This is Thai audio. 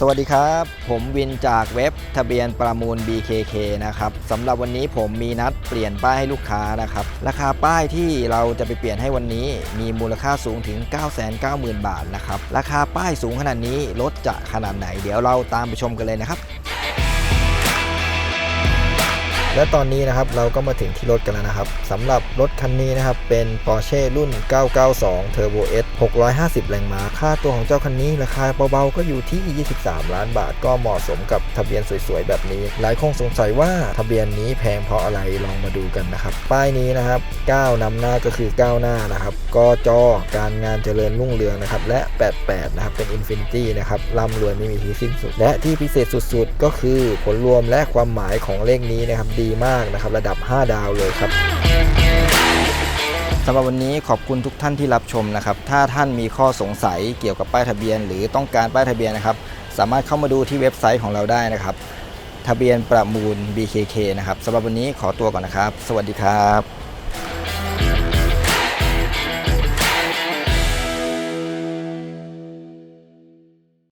สวัสดีครับ ผมวินจากเว็บทะเบียนประมูล BKK นะครับสำหรับวันนี้ผมมีนัดเปลี่ยนป้ายให้ลูกค้านะครับ ราคาป้ายที่เราจะไปเปลี่ยนให้วันนี้ มีมูลค่าสูงถึง 990,000 บาทนะครับ ราคาป้ายสูงขนาดนี้รถจะขนาดไหน เดี๋ยวเราตามไปชมกันเลยนะครับ และตอนนี้นะครับเราก็มาถึงที่รถกันแล้วนะครับสำหรับรถคันนี้นะครับเป็น Porsche รุ่น 992 Turbo S 650 แรงม้า ค่าตัวของเจ้าคันนี้ราคาเบาๆ ก็อยู่ที่ 23 ล้านบาท ก็เหมาะสมกับทะเบียนสวยๆ แบบนี้ หลายคงสงสัยว่าทะเบียนนี้แพงเพราะอะไรลองมาดูกันนะครับ ป้ายนี้นะครับ9นำหน้าก็คือ 9 หน้านะครับกจการงานเจริญรุ่งเรืองนะครับและ 88 นะครับเป็น Infinity นะครับร่ำรวยไม่มีที่สิ้นสุด และที่พิเศษสุดๆ ก็คือผลรวมและความหมายของเลขนี้นะครับดีมากนะครับ ระดับ 5 ดาวเลยครับสำหรับวันนี้ขอบคุณทุกท่านที่รับชมนะครับ ถ้าท่านมีข้อสงสัยเกี่ยวกับป้ายทะเบียน หรือต้องการป้ายทะเบียนนะครับ สามารถเข้ามาดูที่เว็บไซต์ของเราได้นะครับ ทะเบียนประมูล BKK นะครับสำหรับวันนี้ขอตัวก่อนนะครับ สวัสดีครับ